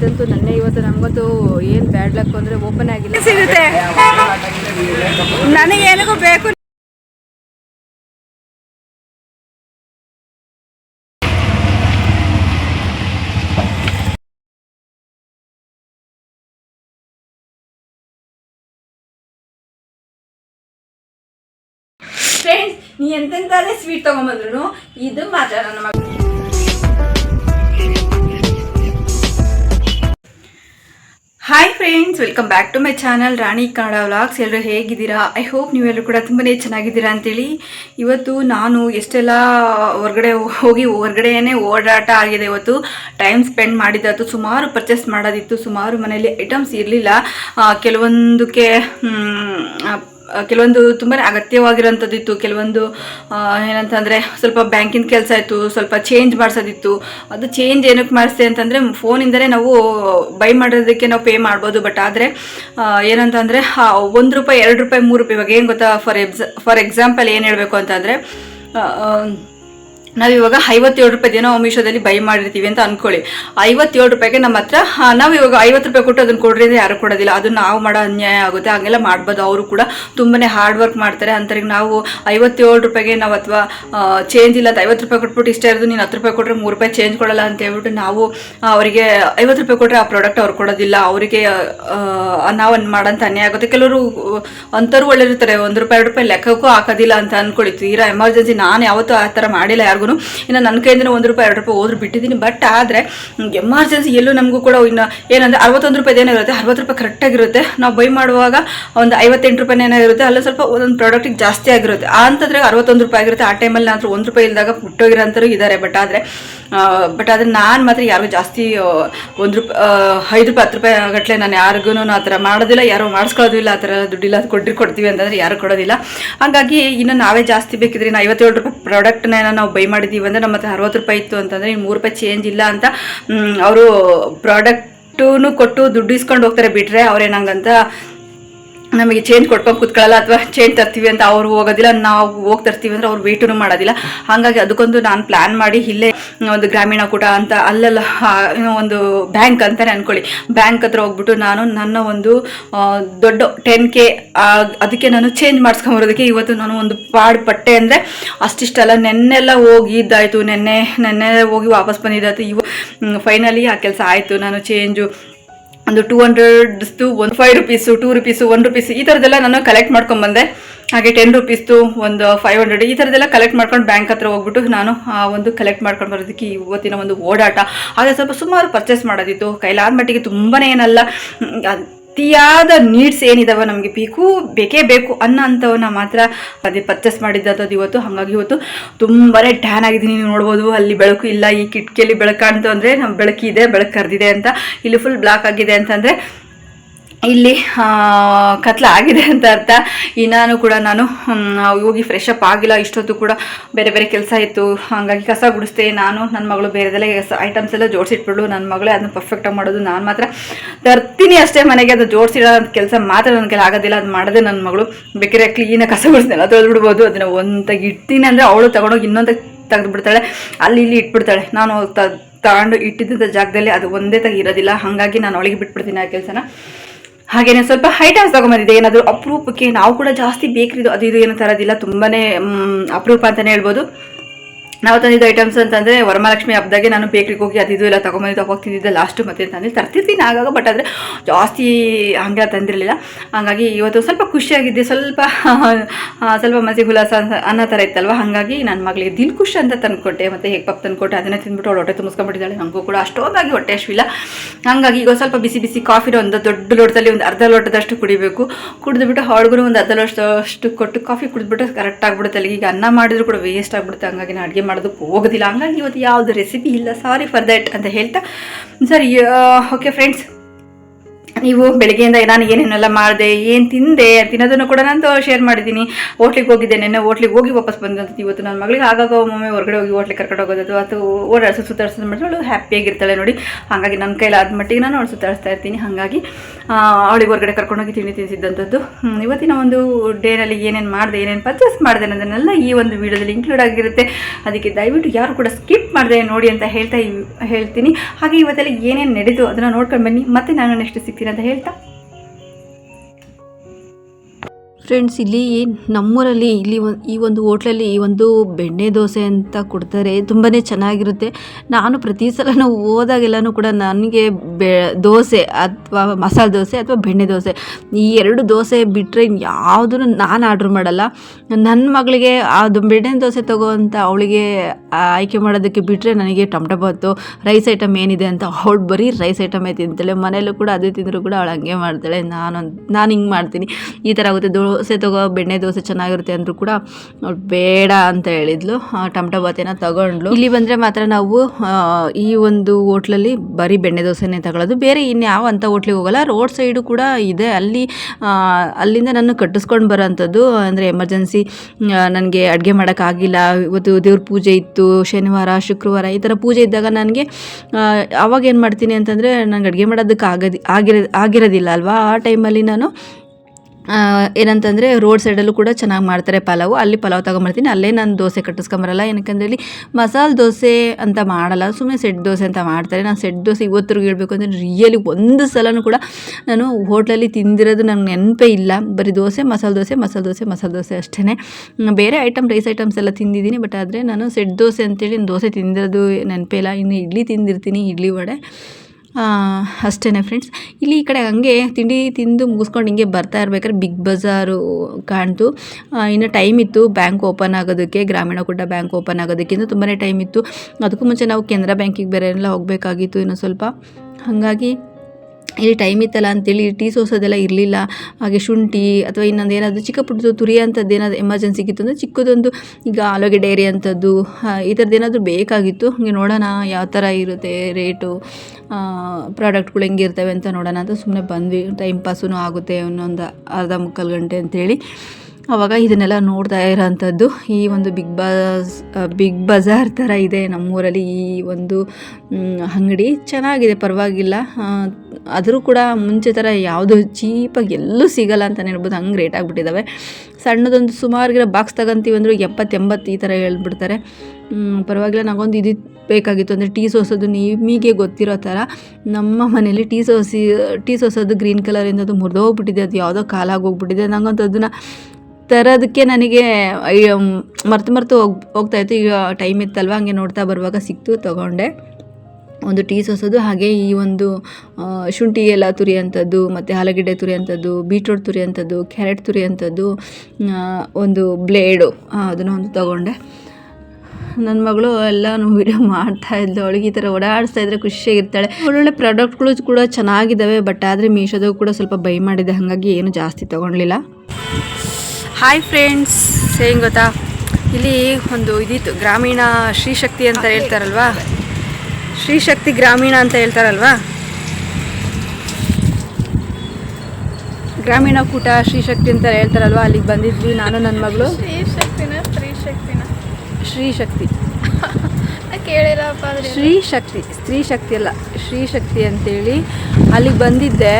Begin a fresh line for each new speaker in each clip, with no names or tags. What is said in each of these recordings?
ಇದಂತೂ ನನ್ನ ಇವತ್ತು ನಮಗಂತೂ ಏನು ಬ್ಯಾಡ್ ಲಕ್ ಅಂದರೆ ಓಪನ್ ಆಗಿಲ್ಲ. ಸಿಗುತ್ತೆ. ನನಗೆ ಏನಕ್ಕೂ ಬೇಕು ಫ್ರೆಂಡ್ಸ್ ನೀ ಎಂತೆಂತಾದ್ರೆ ಸ್ವೀಟ್ ತಗೊಂಬಂದ್ರು ಇದು ಮಾತ್ರ ನನ್ನ ಮಗ. Hi friends welcome back to my channel Rani Kannada vlogs ಎಲ್ಲರೂ ಹೇಗಿದ್ದೀರಾ? ಐ ಹೋಪ್ ನೀವೆಲ್ಲರೂ ಕೂಡ ತುಂಬಾ ಚೆನ್ನಾಗಿದ್ದೀರಾ ಅಂತೇಳಿ. ಇವತ್ತು ನಾನು ಎಷ್ಟೆಲ್ಲ ಹೊರಗಡೆ ಹೋಗಿ ಹೊರಗಡೆನೇ ಓಡಾಟ ಆಗಿದೆ ಇವತ್ತು. ಟೈಮ್ ಸ್ಪೆಂಡ್ ಮಾಡಿದ್ದಾಯ್ತು ಸುಮಾರು ಪರ್ಚೇಸ್ ಮಾಡೋದಿತ್ತು. ಸುಮಾರು ಮನೆಯಲ್ಲಿ ಐಟಮ್ಸ್ ಇರಲಿಲ್ಲ. ಕೆಲವೊಂದಕ್ಕೆ ಕೆಲವೊಂದು ತುಂಬಾ ಅಗತ್ಯವಾಗಿರೋಂಥದ್ದಿತ್ತು ಕೆಲವೊಂದು ಏನಂತಂದ್ರೆ ಸ್ವಲ್ಪ ಬ್ಯಾಂಕಿನ ಕೆಲಸ ಇತ್ತು, ಸ್ವಲ್ಪ ಚೇಂಜ್ ಮಾಡಿಸೋದಿತ್ತು. ಅದು ಚೇಂಜ್ ಏನಕ್ಕೆ ಮಾಡಿಸ್ದೆ ಅಂತಂದರೆ ಫೋನಿಂದಲೇ ನಾವು ಬೈ ಮಾಡೋದಕ್ಕೆ ನಾವು ಪೇ ಮಾಡ್ಬೋದು. ಬಟ್ ಆದರೆ ಏನಂತಂದರೆ ಒಂದು ರೂಪಾಯಿ, ಎರಡು ರೂಪಾಯಿ, ಮೂರು ರೂಪಾಯಿ ಇವಾಗ ಏನು ಗೊತ್ತಾ? ಫಾರ್ ಎಕ್ಸಾ ಫಾರ್ ಎಕ್ಸಾಂಪಲ್ ಏನು ಹೇಳಬೇಕು ಅಂತಂದರೆ ನಾವಿವಾಗ ಐವತ್ತೇಳು ದಿನ ಮೀಶೋದಲ್ಲಿ ಬೈ ಮಾಡಿರ್ತೀವಿ ಅಂತ ಅನ್ಕೊಳ್ಳಿ. ಐವತ್ತೇಳು ರೂಪಾಯಿಗೆ ನಮ್ಮ ಹತ್ರ ನಾವು ಇವಾಗ ಐವತ್ತು ರೂಪಾಯಿ ಕೊಟ್ಟು ಅದನ್ನ ಕೊಡ್ರಿ ಅಂದ್ರೆ ಯಾರು ಕೊಡೋದಿಲ್ಲ. ಅದನ್ನ ನಾವು ಮಾಡೋ ಅನ್ಯಾಯ ಆಗುತ್ತೆ. ಹಂಗೆಲ್ಲ ಮಾಡ್ಬೋದು. ಅವರು ಕೂಡ ತುಂಬಾ ಹಾರ್ಡ್ ವರ್ಕ್ ಮಾಡ್ತಾರೆ. ಅಂಥವ್ರಿಗೆ ನಾವು ಐವತ್ತೇಳು ರೂಪಾಯಿಗೆ ನಾವು ಅಥವಾ ಚೇಂಜ್ ಇಲ್ಲ ಅಂತ ಐವತ್ತು ರೂಪಾಯಿ ಕೊಟ್ಬಿಟ್ಟು ಇಷ್ಟ ಇರೋದು, ನೀನು ಹತ್ತು ರೂಪಾಯಿ ಕೊಟ್ಟರೆ ಮೂರು ರೂಪಾಯಿ ಚೇಂಜ್ ಕೊಡಲ್ಲ ಅಂತ ಹೇಳ್ಬಿಟ್ಟು ನಾವು ಅವರಿಗೆ ಐವತ್ತು ರೂಪಾಯಿ ಕೊಟ್ಟರೆ ಆ ಪ್ರಾಡಕ್ಟ್ ಅವ್ರು ಕೊಡೋದಿಲ್ಲ. ಅವರಿಗೆ ನಾವು ಮಾಡೋಂಥ ಅನ್ಯಾಯ ಆಗುತ್ತೆ. ಕೆಲವರು ಅಂಥವ್ರು ಒಳ್ಳೆಯಿರ್ತಾರೆ ಒಂದು ರೂಪಾಯಿ, ಎರಡು ರೂಪಾಯಿ ಲೆಕ್ಕಕ್ಕೂ ಹಾಕೋದಿಲ್ಲ ಅಂತ ಅನ್ಕೊಳ್ಳಿ. ತೀರಾ ಎಮರ್ಜೆನ್ಸಿ ನಾನು ಯಾವತ್ತೂ ಆ ಥರ ಮಾಡಿಲ್ಲ. ಯಾರಿಗೂ ಇನ್ನು ನನ್ನ ಕೈಯಿಂದ ಒಂದು ರೂಪಾಯಿ, ಎರಡು ರೂಪಾಯಿ ಹೋದ್ರು ಬಿಟ್ಟಿದ್ದೀನಿ. ಬಟ್ ಆದರೆ ಎಮರ್ಜೆನ್ಸಿ ಎಲ್ಲೂ ನಮಗೂ ಕೂಡ ಇನ್ನು ಏನಂದ್ರೆ ಅರವತ್ತೊಂದು ರೂಪಾಯಿ ಇರುತ್ತೆ. ಅರವತ್ತು ರೂಪಾಯಿ ಕರೆಕ್ಟಾಗಿರುತ್ತೆ ನಾವು ಬೈ ಮಾಡುವಾಗ ಒಂದು ಐವತ್ತೆಂಟು ರೂಪಾಯಿ ಇರುತ್ತೆ. ಅಲ್ಲ ಸ್ವಲ್ಪ ಒಂದೊಂದು ಪ್ರಾಡಕ್ಟಿಗೆ ಜಾಸ್ತಿ ಆಗಿರುತ್ತೆ. ಅಂತಂದ್ರೆ ಅರವತ್ತೊಂದು ರೂಪಾಯಿ ಆಗಿರುತ್ತೆ. ಆ ಟೈಮಲ್ಲಿ ನಾನು ಒಂದು ರೂಪಾಯಿ ಇಲ್ದಾಗ ಬಿಟ್ಟೋಗಿರೋಂಥವ್ರು ಇದ್ದಾರೆ ಬಟ್ ಆದರೆ ಬಟ್ ಆದರೆ ನಾನು ಮಾತ್ರ ಯಾರಿಗೂ ಜಾಸ್ತಿ ಒಂದು ರೂಪಾಯಿ ಐದು ರೂಪಾಯಿ, ಹತ್ತು ರೂಪಾಯಿ ಗಟ್ಟಲೆ ನಾನು ಯಾರಿಗೂ ಆ ಥರ ಮಾಡೋದಿಲ್ಲ. ಯಾರು ಮಾಡಿಸ್ಕೊಳ್ಳೋದಿಲ್ಲ. ಆ ಥರ ದುಡ್ಡಿಲ್ಲ. ಅದು ಕೊಡ್ತೀವಿ ಅಂತಂದರೆ ಯಾರು ಕೊಡೋದಿಲ್ಲ. ಹಾಗಾಗಿ ಇನ್ನು ನಾವೇ ಜಾಸ್ತಿ ಬೇಕಿದ್ರೆ ಇನ್ನು ಐವತ್ತೇಳು ರೂಪಾಯಿ ಪ್ರಾಡಕ್ಟ್ನ ನಾವು ಬೈ ಮಾಡಿದ್ದೀವಿ ಅಂದರೆ ನಮ್ಮ ಹತ್ರ ಅರವತ್ತು ರೂಪಾಯಿ ಇತ್ತು ಅಂತಂದರೆ ಇನ್ನು ಮೂರು ರೂಪಾಯಿ ಚೇಂಜ್ ಇಲ್ಲ ಅಂತ ಅವರು ಪ್ರಾಡಕ್ಟೂ ಕೊಟ್ಟು ದುಡ್ಡು ಇಸ್ಕೊಂಡು ಹೋಗ್ತಾರೆ ಬಿಟ್ಟರೆ ಅವ್ರೇನಂಗಂತ ನಮಗೆ ಚೇಂಜ್ ಕೊಟ್ಕೊಂಡು ಕೂತ್ಕೊಳ್ಳಲ್ಲ ಅಥವಾ ಚೇಂಜ್ ತರ್ತೀವಿ ಅಂತ ಅವ್ರು ಹೋಗೋದಿಲ್ಲ, ನಾವು ಹೋಗಿ ತರ್ತೀವಿ ಅಂದ್ರೆ ಅವ್ರು ವೇಟೂ ಮಾಡೋದಿಲ್ಲ. ಹಾಗಾಗಿ ಅದಕ್ಕೊಂದು ನಾನು ಪ್ಲ್ಯಾನ್ ಮಾಡಿ ಇಲ್ಲೇ ಒಂದು ಗ್ರಾಮೀಣ ಕೂಟ ಅಂತ ಅಲ್ಲೆಲ್ಲ ಒಂದು ಬ್ಯಾಂಕ್ ಅಂತಾನೆ ಅನ್ಕೊಳ್ಳಿ. ಬ್ಯಾಂಕ್ ಹತ್ರ ಹೋಗ್ಬಿಟ್ಟು ನಾನು ನನ್ನ ಒಂದು ದೊಡ್ಡ ಟೆನ್ ಕೆ ಅದಕ್ಕೆ ನಾನು ಚೇಂಜ್ ಮಾಡಿಸ್ಕೊಂಬರೋದಕ್ಕೆ ಇವತ್ತು ನಾನು ಒಂದು ಪಾಡ್ ಪಟ್ಟೆ ಅಂದರೆ ಅಷ್ಟಿಷ್ಟಲ್ಲ. ನೆನ್ನೆಲ್ಲ ಹೋಗಿ ಇದ್ದಾಯಿತು. ನೆನ್ನೆ ನೆನ್ನೆ ಹೋಗಿ ವಾಪಸ್ ಬಂದಿದ್ದಾಯ್ತು. ಇವು ಫೈನಲಿ ಆ ಕೆಲಸ ಆಯಿತು. ನಾನು ಚೇಂಜು ಒಂದು ಟೂ ಹಂಡ್ರೆಡ್ಸ್ದು ಒಂದು five rupees two rupees one rupees ಈ ಥರದ್ದೆಲ್ಲ ನಾನು ಕಲೆಕ್ಟ್ ಮಾಡ್ಕೊಂಡು ಬಂದೆ ಹಾಗೆ ಟೆನ್ ರುಪೀಸ್ದು ಒಂದು ಫೈವ್ ಹಂಡ್ರೆಡ್ ಈ ಥರದ್ದೆಲ್ಲ ಕಲೆಕ್ಟ್ ಮಾಡ್ಕೊಂಡು ಬ್ಯಾಂಕ್ ಹತ್ರ ಹೋಗ್ಬಿಟ್ಟು ನಾನು ಆ ಒಂದು ಕಲೆಕ್ಟ್ ಮಾಡ್ಕೊಂಡು ಬರೋದಕ್ಕೆ ಇವತ್ತಿನ ಒಂದು ಓಡಾಟ. ಆದರೆ ಸ್ವಲ್ಪ ಸುಮಾರು ಪರ್ಚೇಸ್ ಮಾಡೋದಿತ್ತು. ಕೈಲಾದ ಮಟ್ಟಿಗೆ ತುಂಬಾ ಏನಲ್ಲ ಅತಿಯಾದ ನೀಡ್ಸ್ ಏನಿದಾವೆ ನಮಗೆ ಬೇಕು, ಬೇಕೇ ಬೇಕು ಅನ್ನೋ ಮಾತ್ರ ಅದೇ ಪರ್ಚೇಸ್ ಮಾಡಿದ್ದಂಥದ್ದು ಇವತ್ತು. ಹಾಗಾಗಿ ಇವತ್ತು ತುಂಬಾ ಟ್ಯಾನ್ ಆಗಿದ್ದೀನಿ. ನೀವು ನೋಡ್ಬೋದು, ಅಲ್ಲಿ ಬೆಳಕು ಇಲ್ಲ, ಈ ಕಿಟಕಿಯಲ್ಲಿ ಬೆಳಕು ಕಾಣ್ತು ಅಂದರೆ ನಮ್ಮ ಬೆಳಕಿದೆ, ಬೆಳಕು ಕರೆದಿದೆ ಅಂತ. ಇಲ್ಲಿ ಫುಲ್ ಬ್ಲಾಕ್ ಆಗಿದೆ ಅಂತಂದರೆ ಇಲ್ಲಿ ಕತ್ಲ ಆಗಿದೆ ಅಂತ ಅರ್ಥ. ಇನ್ನಾನು ಕೂಡ ನಾನು ಹೋಗಿ ಫ್ರೆಶ್ ಅಪ್ ಆಗಿಲ್ಲ. ಇಷ್ಟೊತ್ತು ಕೂಡ ಬೇರೆ ಬೇರೆ ಕೆಲಸ ಇತ್ತು. ಹಾಗಾಗಿ ಕಸ ಗುಡಿಸ್ದೆ. ನಾನು ನನ್ನ ಮಗಳು ಬೇರೆದೆಲ್ಲ ಐಟಮ್ಸ್ ಎಲ್ಲ ಜೋಡಿಸಿಟ್ಬಿಡು ನನ್ನ ಮಗಳೇ ಅದನ್ನ ಪರ್ಫೆಕ್ಟಾಗಿ ಮಾಡೋದು. ನಾನು ಮಾತ್ರ ತರ್ತೀನಿ ಅಷ್ಟೇ ಮನೆಗೆ. ಅದು ಜೋಡಿಸಿಡೋ ಕೆಲಸ ಮಾತ್ರ ನನ್ನ ಕೈಲಿ ಆಗೋದಿಲ್ಲ. ಅದು ಮಾಡಿದೆ ನನ್ನ ಮಗಳು ಬೇಕಾದ್ರೆ ಕ್ಲೀನಾಗಿ ಕಸ ಗುಡಿಸ್ನೆಲ್ಲ ತೊಳೆದ್ಬಿಡ್ಬೋದು. ಅದನ್ನು ಒಂದಾಗಿ ಇಡ್ತೀನಿ ಅಂದರೆ ಅವಳು ತಗೊಂಡೋಗಿ ಇನ್ನೊಂದು ತೆಗೆದುಬಿಡ್ತಾಳೆ. ಅಲ್ಲಿ ಇಲ್ಲಿ ಇಟ್ಬಿಡ್ತಾಳೆ. ನಾನು ತಗೊಂಡು ಇಟ್ಟಿದ್ದಂಥ ಜಾಗದಲ್ಲಿ ಅದು ಒಂದೇ ತಗ ಇರೋದಿಲ್ಲ. ಹಾಗಾಗಿ ನಾನು ಅವಳಿಗೆ ಬಿಟ್ಬಿಡ್ತೀನಿ ಆ ಕೆಲಸನ. ಹಾಗೇನೆ ಸ್ವಲ್ಪ ಹೈಟಾಸ್ ತಗೊಂಬಂದಿದೆ ಏನಾದರೂ ಅಪರೂಪಕ್ಕೆ ನಾವು ಕೂಡ ಜಾಸ್ತಿ ಬೇಕ್ರಿದು ಅದು ಇದು ಏನು ತರೋದಿಲ್ಲ. ಅಪ್ರೂಪ ಅಪರೂಪ ಅಂತಲೇ ಹೇಳ್ಬೋದು. ನಾವು ತಂದಿದ್ದ ಐಟಮ್ಸ್ ಅಂತಂದರೆ ವರಮಹಾಲಕ್ಷ್ಮಿ ಹಬ್ಬದಾಗೆ ನಾನು ಬೇಕ್ರಿಗೆ ಹೋಗಿ ಅದು ಇದು ಎಲ್ಲ ತೊಗೊಂಬಂದು ತಿಂದಿದ್ದೆ ಲಾಸ್ಟು ಮತ್ತೆ ಅಂತಂದರೆ ತರ್ತಿರ್ತೀನಿ ಆಗಾಗ ಬಟ್ ಆದರೆ ಜಾಸ್ತಿ ಹಂಗೆ ತಂದಿರಲಿಲ್ಲ. ಹಾಗಾಗಿ ಇವತ್ತು ಸ್ವಲ್ಪ ಖುಷಿಯಾಗಿದ್ದೆ. ಸ್ವಲ್ಪ ಸ್ವಲ್ಪ ಮಸಿ ಹುಲಾಸ ಅನ್ನೋ ಥರ ಇತ್ತಲ್ವ? ಹಾಗಾಗಿ ನನ್ನ ಮಗಳಿಗೆ ದಿಲ್ ಖುಷಿ ಅಂತ ತಂದುಕೊಟ್ಟೆ. ಮತ್ತು ಹೇಗೆ ಪಪ್ ತಂದುಕೊಟ್ಟೆ ಅದನ್ನೇ ತಿಂದ್ಬಿಟ್ಟು ಅವಳು ಹೊಟ್ಟೆ ತುಂಬಿಸ್ಕೊಂಡ್ಬಿಟ್ಟಿದ್ದಾಳೆ. ನನಗೂ ಕೂಡ ಅಷ್ಟೊಂದಾಗಿ ಹೊಟ್ಟೆ ಹಶ್ವಿಲ್ಲ ಹಾಗಾಗಿ ಈಗ ಸ್ವಲ್ಪ ಬಿಸಿ ಬಿಸಿ ಕಾಫಿನ ಒಂದು ದೊಡ್ಡ ಲೋಟದಲ್ಲಿ ಒಂದು ಅರ್ಧ ಲೋಟದಷ್ಟು ಕುಡಿಬೇಕು. ಕುಡಿದ್ಬಿಟ್ಟು ಹಾಳುಗಳು ಒಂದು ಅರ್ಧ ಲೋಟದಷ್ಟು ಕೊಟ್ಟು ಕಾಫಿ ಕುಡಿದ್ಬಿಟ್ಟು ಕರೆಕ್ಟ್ ಆಗಿಬಿಡುತ್ತೆ. ಅಲ್ಲಿಗೆ ಈಗ ಅನ್ನ ಮಾಡಿದ್ರು ಕೂಡ ವೇಸ್ಟ್ ಆಗಿಬಿಡುತ್ತೆ. ಹಂಗಾಗಿ ನಾನು ಅಡುಗೆ ಮಾಡೋದಕ್ಕೆ ಹೋಗೋದಿಲ್ಲ. ಹಂಗಾಗಿ ಇವತ್ತು ಯಾವುದು ರೆಸಿಪಿ ಇಲ್ಲ. ಸಾರಿ ಫಾರ್ ದಟ್ ಅಂತ ಹೇಳ್ತಾ. ಸರಿ ಓಕೆ ಫ್ರೆಂಡ್ಸ್
ನೀವು ಬೆಳಗ್ಗೆಯಿಂದ ನಾನು ಏನೇನೆಲ್ಲ ಮಾಡಿದೆ, ಏನು ತಿಂದೆ, ತಿನ್ನೋದನ್ನು ಕೂಡ ನಾನು ಶೇರ್ ಮಾಡಿದ್ದೀನಿ. ಹೋಟ್ಲಿಗೆ ಹೋಗಿದ್ದೆ ನೆನ್ನೆ ಹೋಟ್ಲಿಗೆ ಹೋಗಿ ವಾಪಸ್ ಬಂದಂತ ಇವತ್ತು ನನ್ನ ಮಗಳಿಗೆ. ಆಗಾಗ ಒಮ್ಮೊಮ್ಮೆ ಹೊರಗಡೆ ಹೋಗಿ ಹೋಟ್ಲಿಗೆ ಕರ್ಕೊಂಡು ಹೋಗೋದು ಅಥವಾ ಓಡಾಡಿಸೋ ಸುತ್ತಾಡ್ಸೋದು ಮಾಡಿದ್ರೆ ಅವಳು ಹ್ಯಾಪಿಯಾಗಿರ್ತಾಳೆ ನೋಡಿ. ಹಾಗಾಗಿ ನನ್ನ ಕೈಲಾದ ಮಟ್ಟಿಗೆ ನಾನು ಅವಳು ಸುತ್ತಾಡಿಸ್ತಾ ಇರ್ತೀನಿ. ಹಾಗಾಗಿ ಅವಳಿಗೆ ಹೊರಗಡೆ ಕರ್ಕೊಂಡೋಗಿ ತಿಂಡಿ ತಿನ್ನಿಸಿದ್ದಂಥದ್ದು ಇವತ್ತಿನ ಒಂದು ಡೇನಲ್ಲಿ ಏನೇನು ಮಾಡಿದೆ, ಏನೇನು ಪರ್ಚೇಸ್ ಮಾಡಿದೆ ಅನ್ನೋದನ್ನೆಲ್ಲ ಈ ಒಂದು ವಿಡಿಯೋದಲ್ಲಿ ಇನ್ಕ್ಲೂಡ್ ಆಗಿರುತ್ತೆ. ಅದಕ್ಕೆ ದಯವಿಟ್ಟು ಯಾರು ಕೂಡ ಸ್ಕಿಪ್ ಮಾಡಿದೆ ನೋಡಿ ಅಂತ ಹೇಳ್ತಾ ಹೇಳ್ತೀನಿ. ಹಾಗೆ ಇವತ್ತೆಲ್ಲ ಏನೇನು ನಡೀತು ಅದನ್ನು ನೋಡ್ಕೊಂಡು ಬನ್ನಿ. ಮತ್ತೆ ನಾನು ನೆಕ್ಸ್ಟ್ ಸಿಗ್ತೀನಿ ಅಂತ ಹೇಳ್ತಾ
ಫ್ರೆಂಡ್ಸ್ ಇಲ್ಲಿ ನಮ್ಮೂರಲ್ಲಿ ಇಲ್ಲಿ ಈ ಒಂದು ಹೋಟ್ಲಲ್ಲಿ ಈ ಒಂದು ಬೆಣ್ಣೆ ದೋಸೆ ಅಂತ ಕೊಡ್ತಾರೆ. ತುಂಬಾ ಚೆನ್ನಾಗಿರುತ್ತೆ. ನಾನು ಪ್ರತಿ ಸಲನೂ ಹೋದಾಗೆಲ್ಲನೂ ಕೂಡ ನನಗೆ ಬೆ ದೋಸೆ ಅಥವಾ ಮಸಾಲೆ ದೋಸೆ ಅಥವಾ ಬೆಣ್ಣೆ ದೋಸೆ ಈ ಎರಡು ದೋಸೆ ಬಿಟ್ಟರೆ ಯಾವುದನ್ನು ನಾನು ಆರ್ಡ್ರ್ ಮಾಡಲ್ಲ. ನನ್ನ ಮಗಳಿಗೆ ಅದು ಬೆಣ್ಣೆ ದೋಸೆ ತಗೋ ಅಂತ ಅವಳಿಗೆ ಆಯ್ಕೆ ಮಾಡೋದಕ್ಕೆ ಬಿಟ್ಟರೆ ನನಗೆ ಟೊಮಟೊ ಬಾತು ರೈಸ್ ಐಟಮ್ ಏನಿದೆ ಅಂತ ಅವಳು ಬರೀ ರೈಸ್ ಐಟಮೇ ತಿಂತಾಳೆ. ಮನೆಯಲ್ಲೂ ಕೂಡ ಅದೇ ತಿಂದರೂ ಕೂಡ ಅವಳು ಹಂಗೆ ಮಾಡ್ತಾಳೆ. ನಾನು ನಾನು ಹಿಂಗೆ ಮಾಡ್ತೀನಿ. ಈ ಥರ ಆಗುತ್ತೆ. ದೋಸೆ ತಗೋ, ಬೆಣ್ಣೆ ದೋಸೆ ಚೆನ್ನಾಗಿರುತ್ತೆ ಅಂದರೂ ಕೂಡ ಬೇಡ ಅಂತ ಹೇಳಿದ್ಲು. ಟೊಮಟೊ ಬಾತೇನ ತಗೊಂಡ್ಲು. ಇಲ್ಲಿ ಬಂದರೆ ಮಾತ್ರ ನಾವು ಈ ಒಂದು ಹೋಟ್ಲಲ್ಲಿ ಬರೀ ಬೆಣ್ಣೆ ದೋಸೆನೇ ತಗೊಳ್ಳೋದು ಬೇರೆ ಇನ್ಯಾವ ಅಂಥ ಹೋಟ್ಲಿಗೆ ಹೋಗಲ್ಲ. ರೋಡ್ ಸೈಡು ಕೂಡ ಇದೆ. ಅಲ್ಲಿ ಅಲ್ಲಿಂದ ನಾನು ಕಟ್ಟಿಸ್ಕೊಂಡು ಬರೋಂಥದ್ದು. ಅಂದರೆ ಎಮರ್ಜೆನ್ಸಿ ನನಗೆ ಅಡುಗೆ ಮಾಡೋಕ್ಕಾಗಿಲ್ಲ ಇವತ್ತು ದೇವ್ರ ಪೂಜೆ ಇತ್ತು. ಶನಿವಾರ, ಶುಕ್ರವಾರ ಈ ಥರ ಪೂಜೆ ಇದ್ದಾಗ ನನಗೆ ಅವಾಗ ಏನು ಮಾಡ್ತೀನಿ ಅಂತಂದರೆ ನನಗೆ ಅಡುಗೆ ಮಾಡೋದಕ್ಕೆ ಆಗದಿ ಆಗಿರ, ಆಗಿರೋದಿಲ್ಲ ಅಲ್ವಾ? ಆ ಟೈಮಲ್ಲಿ ನಾನು ಏನಂತಂದರೆ ರೋಡ್ ಸೈಡಲ್ಲೂ ಕೂಡ ಚೆನ್ನಾಗಿ ಮಾಡ್ತಾರೆ ಪಲಾವು. ಅಲ್ಲಿ ಪಲಾವ್ ತೊಗೊಂಬರ್ತೀನಿ. ಅಲ್ಲೇ ನಾನು ದೋಸೆ ಕಟ್ಟಿಸ್ಕೊಂಬರಲ್ಲ. ಏನಕ್ಕಂದ್ರೆ ಇಲ್ಲಿ ಮಸಾಲೆ ದೋಸೆ ಅಂತ ಮಾಡಲ್ಲ. ಸುಮ್ಮನೆ ಸೆಟ್ ದೋಸೆ ಅಂತ ಮಾಡ್ತಾರೆ. ನಾನು ಸೆಟ್ ದೋಸೆ ಇವತ್ತರಿಗೂ ಹೇಳಬೇಕು ಅಂದರೆ ರಿಯಲಿ ಒಂದು ಸಲನೂ ಕೂಡ ನಾನು ಹೋಟ್ಲಲ್ಲಿ ತಿಂದಿರೋದು ನನಗೆ ನೆನಪೇ ಇಲ್ಲ. ಬರೀ ದೋಸೆ, ಮಸಾಲೆ ದೋಸೆ ಮಸಾಲೆ ದೋಸೆ ಮಸಾಲೆ ದೋಸೆ ಅಷ್ಟೇ ಬೇರೆ ಐಟಮ್ ರೈಸ್ ಐಟಮ್ಸ್ ಎಲ್ಲ ತಿಂದಿದ್ದೀನಿ. ಬಟ್ ಆದರೆ ನಾನು ಸೆಟ್ ದೋಸೆ ಅಂತೇಳಿ ದೋಸೆ ತಿಂದಿರೋದು ನೆನಪೇ ಇಲ್ಲ. ಇನ್ನು ಇಡ್ಲಿ ತಿಂದಿರ್ತೀನಿ. ಇಡ್ಲಿ ವಡೆ. ಅಷ್ಟೇ ಫ್ರೆಂಡ್ಸ್ ಇಲ್ಲಿ ಈ ಕಡೆ ಹಂಗೆ ತಿಂಡಿ ತಿಂದು ಮುಗಿಸ್ಕೊಂಡು ಹಿಂಗೆ ಬರ್ತಾ ಇರ್ಬೇಕಾದ್ರೆ ಬಿಗ್ ಬಜಾರು ಕಾಣ್ತು. ಇನ್ನು ಟೈಮ್ ಇತ್ತು ಬ್ಯಾಂಕ್ ಓಪನ್ ಆಗೋದಕ್ಕೆ, ಗ್ರಾಮೀಣ ಕೂಡ ಬ್ಯಾಂಕ್ ಓಪನ್ ಆಗೋದಕ್ಕಿಂತ ತುಂಬಾ ಟೈಮ್ ಇತ್ತು. ಅದಕ್ಕೂ ಮುಂಚೆ ನಾವು ಕೆನರಾ ಬ್ಯಾಂಕಿಗೆ ಬೇರೆ ಎಲ್ಲ ಹೋಗಬೇಕಾಗಿತ್ತು ಇನ್ನು ಸ್ವಲ್ಪ. ಹಾಗಾಗಿ ಇಲ್ಲಿ ಟೈಮ್ ಇತ್ತಲ್ಲ ಅಂತೇಳಿ ಟೀ ಸೋಸೋದೆಲ್ಲ ಇರಲಿಲ್ಲ. ಹಾಗೆ ಶುಂಠಿ ಅಥವಾ ಇನ್ನೊಂದು ಏನಾದರೂ ಚಿಕ್ಕ ಪುಟ್ಟದು ತುರಿ ಅಂಥದ್ದು ಏನಾದರೂ ಎಮರ್ಜೆನ್ಸಿಗಿತ್ತು ಅಂದರೆ ಚಿಕ್ಕದೊಂದು ಈಗ ಆಲೂಗೆಡ್ಡೆ ಆ, ಈ ಥರದ್ದು ಏನಾದರೂ ಬೇಕಾಗಿತ್ತು. ಹಾಗೆ ನೋಡೋಣ ಯಾವ ಥರ ಇರುತ್ತೆ ರೇಟು ಪ್ರಾಡಕ್ಟ್ಗಳು ಹೆಂಗಿರ್ತವೆ ಅಂತ ನೋಡೋಣ ಅಂತ ಸುಮ್ಮನೆ ಬಂದ್ವಿ. ಟೈಮ್ ಪಾಸೂ ಆಗುತ್ತೆ ಇನ್ನೊಂದು ಅರ್ಧ ಮುಕ್ಕಾಲು ಗಂಟೆ ಅಂತೇಳಿ. ಆವಾಗ ಇದನ್ನೆಲ್ಲ ನೋಡ್ತಾ ಇರೋಂಥದ್ದು. ಈ ಒಂದು ಬಿಗ್ ಬಾಸ್ ಬಿಗ್ ಬಜಾರ್ ಥರ ಇದೆ ನಮ್ಮೂರಲ್ಲಿ ಈ ಒಂದು ಅಂಗಡಿ. ಚೆನ್ನಾಗಿದೆ ಪರವಾಗಿಲ್ಲ. ಆದರೂ ಕೂಡ ಮುಂಚೆ ಥರ ಯಾವುದು ಚೀಪಾಗಿ ಎಲ್ಲೂ ಸಿಗಲ್ಲ ಅಂತಲೇ ಹೇಳ್ಬೋದು. ಹಂಗೆ ರೇಟ್ ಆಗಿಬಿಟ್ಟಿದ್ದಾವೆ ಸಣ್ಣದೊಂದು ಸುಮಾರಿಗಿರೋ ಬಾಕ್ಸ್ ತಗೊಂತೀವಿ ಅಂದರೂ ಎಪ್ಪತ್ತೆಂಬತ್ತು ಈ ಥರ ಹೇಳ್ಬಿಡ್ತಾರೆ. ಪರವಾಗಿಲ್ಲ ನನಗೊಂದು ಇದು ಬೇಕಾಗಿತ್ತು ಅಂದರೆ ಟೀ ಸೋಸೋದು ನಿಮಗೆ ಗೊತ್ತಿರೋ ಥರ ನಮ್ಮ ಮನೇಲಿ ಟೀ ಸೋಸಿ, ಟೀ ಸೋಸೋದು ಗ್ರೀನ್ ಕಲರಿಂದ ಅದು ಮುರಿದೋಗ್ಬಿಟ್ಟಿದೆ ಅದು ಯಾವುದೋ ಕಾಲಾಗೋಗ್ಬಿಟ್ಟಿದೆ ನನಗಂತೂ ಅದನ್ನು ತರೋದಕ್ಕೆ ನನಗೆ ಮರ್ತು ಮರ್ತು ಹೋಗಿ ಹೋಗ್ತಾಯಿತ್ತು ಈಗ ಟೈಮ್ ಇತ್ತಲ್ವ? ಹಂಗೆ ನೋಡ್ತಾ ಬರುವಾಗ ಸಿಕ್ತು, ತಗೊಂಡೆ. ಒಂದು ಟೀ ಸೋಸೋದು ಹಾಗೆ ಈ ಒಂದು ಶುಂಠಿ ಎಲ್ಲ ತುರಿಯಂಥದ್ದು ಮತ್ತು ಆಲೂಗಡ್ಡೆ ತುರಿಯಂಥದ್ದು ಬೀಟ್ರೋಟ್ ತುರಿಯಂಥದ್ದು ಕ್ಯಾರೆಟ್ ತುರಿಯಂಥದ್ದು ಆ, ಒಂದು ಬ್ಲೇಡು ಅದನ್ನು ಒಂದು ತಗೊಂಡೆ. ನನ್ನ ಮಗಳು ಎಲ್ಲನೂ ವೀಡಿಯೋ ಮಾಡ್ತಾ ಇದ್ಲು ಅವಳಿಗೆ ಈ ಥರ ಓಡಾಡಿಸ್ತಾ ಇದ್ರೆ ಖುಷಿಯಾಗಿರ್ತಾಳೆ. ಒಳ್ಳೊಳ್ಳೆ ಪ್ರಾಡಕ್ಟ್ಗಳು ಕೂಡ ಚೆನ್ನಾಗಿದ್ದಾವೆ ಬಟ್ ಆದರೆ ಮೀಶೋದಾಗ ಕೂಡ ಸ್ವಲ್ಪ ಬೈ ಮಾಡಿದೆ ಹಾಗಾಗಿ ಏನು ಜಾಸ್ತಿ ತೊಗೊಳ್ಲಿಲ್ಲ
ಹಾಯ್ ಫ್ರೆಂಡ್ಸ್ ಏನು ಗೊತ್ತಾ? ಇಲ್ಲಿ ಒಂದು ಇದಿತ್ತು ಗ್ರಾಮೀಣ ಶ್ರೀಶಕ್ತಿ ಅಂತ ಹೇಳ್ತಾರಲ್ವಾ? ಶ್ರೀಶಕ್ತಿ ಗ್ರಾಮೀಣ ಅಂತ ಹೇಳ್ತಾರಲ್ವಾ? ಗ್ರಾಮೀಣ ಕೂಟ ಶ್ರೀಶಕ್ತಿ ಅಂತ ಹೇಳ್ತಾರಲ್ವಾ? ಅಲ್ಲಿಗೆ ಬಂದಿದ್ವಿ ನಾನು ನನ್ನ ಮಗಳು.
ಶ್ರೀ ಶಕ್ತಿನ ಸ್ತ್ರೀ ಶಕ್ತಿನ.
ಶ್ರೀಶಕ್ತಿ
ನಾ ಕೇಳಿಲ್ಲಪ್ಪ ಆದ್ರೆ
ಶ್ರೀ ಶಕ್ತಿ ಸ್ತ್ರೀ ಶಕ್ತಿ ಅಲ್ಲ ಶ್ರೀಶಕ್ತಿ ಅಂತೇಳಿ ಅಲ್ಲಿಗೆ ಬಂದಿದ್ದೆ.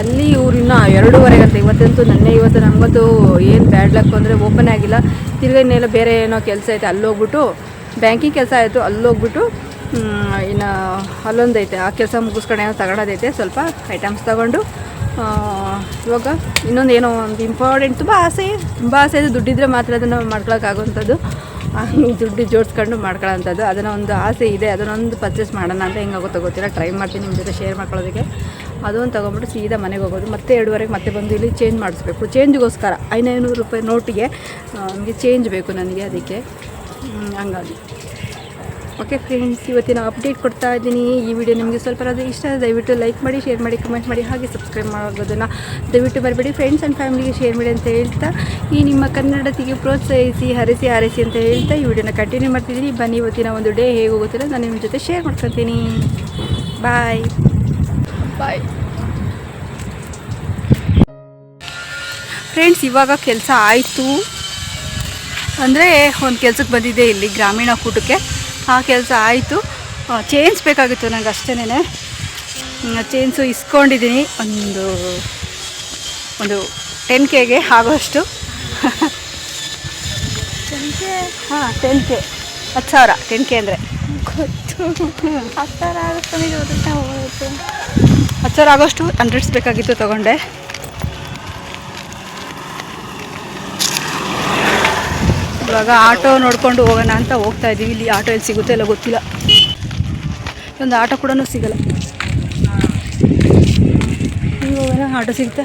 ಅಲ್ಲಿ ಇವ್ರು ಇನ್ನೂ ಎರಡೂವರೆ ಗಂಟೆ ಇವತ್ತಂತೂ ನನ್ನ ಇವತ್ತು ನಮಗಂತೂ ಏನು ಬ್ಯಾಡ್ ಲಕ್ ಅಂದರೆ ಓಪನ್ ಆಗಿಲ್ಲ. ತಿರ್ಗಾ ಇನ್ನೆಲ್ಲ ಬೇರೆ ಏನೋ ಕೆಲಸ ಐತೆ ಅಲ್ಲೋಗ್ಬಿಟ್ಟು ಬ್ಯಾಂಕಿಂಗ್ ಕೆಲಸ ಆಯಿತು ಅಲ್ಲಿ ಹೋಗ್ಬಿಟ್ಟು ಮ್, ಇನ್ನು ಅಲ್ಲೊಂದೈತೆ, ಆ ಕೆಲಸ ಮುಗಿಸ್ಕೊಂಡು ಏನೋ ತಗೊಳ್ಳೋದೈತೆ ಸ್ವಲ್ಪ ಐಟಮ್ಸ್ ತಗೊಂಡು ಇವಾಗ ಇನ್ನೊಂದು ಏನೋ ಒಂದು ಇಂಪಾರ್ಟೆಂಟ್ ತುಂಬ ಆಸೆ ತುಂಬ ಆಸೆ ಇದೆ ದುಡ್ಡಿದ್ರೆ ಮಾತ್ರ ಅದನ್ನು ಮಾಡ್ಕೊಳಕ್ಕಾಗುವಂಥದ್ದು ದುಡ್ಡು ಜೋಡಿಸ್ಕೊಂಡು ಮಾಡ್ಕೊಳ್ಳೋಂಥದ್ದು ಅದನ್ನು ಒಂದು ಆಸೆ ಇದೆ ಅದನ್ನೊಂದು ಪರ್ಚೇಸ್ ಮಾಡೋಣ ಅಂತ ಹೆಂಗಾಗುತ್ತೋ ಗೊತ್ತಿಲ್ಲ. ಟ್ರೈ ಮಾಡ್ತೀನಿ ನಿಮ್ಮ ಜೊತೆ ಶೇರ್ ಮಾಡ್ಕೊಳ್ಳೋದಕ್ಕೆ. ಅದೊಂದು ತೊಗೊಂಬಿಟ್ಟು ಸೀದಾ ಮನೆಗೆ ಹೋಗೋದು. ಮತ್ತೆ ಎರಡುವರೆಗೆ ಮತ್ತೆ ಬಂದು ಇಲ್ಲಿ ಚೇಂಜ್ ಮಾಡಿಸ್ಬೇಕು. ಚೇಂಜ್ಗೋಸ್ಕರ ಐನೈನೂರು ರೂಪಾಯಿ ನೋಟಿಗೆ ನಮಗೆ ಚೇಂಜ್ ಬೇಕು ನನಗೆ ಅದಕ್ಕೆ. ಹಂಗಾಗಿ. ಓಕೆ ಫ್ರೆಂಡ್ಸ್ ಇವತ್ತಿನ ಅಪ್ಡೇಟ್ ಕೊಡ್ತಾ ಇದ್ದೀನಿ. ಈ ವಿಡಿಯೋ ನಿಮಗೆ ಸ್ವಲ್ಪ ಅದು ಇಷ್ಟ ಆದ್ರೆ ದಯವಿಟ್ಟು ಲೈಕ್ ಮಾಡಿ ಶೇರ್ ಮಾಡಿ ಕಮೆಂಟ್ ಮಾಡಿ ಹಾಗೆ ಸಬ್ಸ್ಕ್ರೈಬ್ ಮಾಡೋದನ್ನು ದಯವಿಟ್ಟು ಬರಬೇಡಿ ಫ್ರೆಂಡ್ಸ್ ಆ್ಯಂಡ್ ಫ್ಯಾಮಿಲಿಗೆ ಶೇರ್ ಮಾಡಿ ಅಂತ ಹೇಳ್ತಾ ಈ ನಿಮ್ಮ ಕನ್ನಡತಿಗೆ ಪ್ರೋತ್ಸಾಹಿಸಿ ಹರಿಸಿ ಹಾರೈಸಿ ಅಂತ ಹೇಳ್ತಾ ಈ ವಿಡಿಯೋನ ಕಂಟಿನ್ಯೂ ಮಾಡ್ತಿದ್ದೀನಿ. ಬನ್ನಿ ಇವತ್ತಿನ ಒಂದು ಡೇ ಹೇಗೆ ಹೋಗುತ್ತಿಲ್ಲ ನಾನು ನಿಮ್ಮ ಜೊತೆ ಶೇರ್ ಮಾಡ್ಕೊತೀನಿ ಬಾಯ್
ಬಾಯ್
ಫ್ರೆಂಡ್ಸ್ ಇವಾಗ ಕೆಲಸ ಆಯಿತು. ಅಂದರೆ ಒಂದು ಕೆಲಸಕ್ಕೆ ಬಂದಿದೆ ಇಲ್ಲಿ ಗ್ರಾಮೀಣ ಕೂಟಕ್ಕೆ. ಆ ಕೆಲಸ ಆಯಿತು. ಚೇಂಜ್ ಬೇಕಾಗಿತ್ತು ನನಗೆ ಅಷ್ಟೇನೆ ಚೇಂಜು ಇಸ್ಕೊಂಡಿದ್ದೀನಿ. ಒಂದು ಒಂದು ಟೆನ್ ಕೆಗೆ ಆಗೋಷ್ಟು ಹಾಂ ಟೆನ್ ಕೆ ಹತ್ತು ಸಾವಿರ ಟೆನ್ ಕೆ ಅಂದರೆ.
ಗೊತ್ತು. ಹತ್ತು ಸಾವಿರ ಆಗುತ್ತೆ
ಹತ್ತು ಸಾವಿರ ಆಗೋಷ್ಟು ಹಂಡ್ರೆಡ್ಸ್ ಬೇಕಾಗಿತ್ತು ತೊಗೊಂಡೆ. ಇವಾಗ ಆಟೋ ನೋಡ್ಕೊಂಡು ಹೋಗೋಣ ಅಂತ ಹೋಗ್ತಾ ಇದ್ದೀವಿ. ಇಲ್ಲಿ ಆಟೋ ಎಲ್ಲಿ ಸಿಗುತ್ತೆ ಇಲ್ಲ ಗೊತ್ತಿಲ್ಲ. ಒಂದು ಆಟೋ ಕೂಡ ಸಿಗಲ್ಲ. ಹೋಗೋಣ ಆಟೋ ಸಿಗುತ್ತೆ.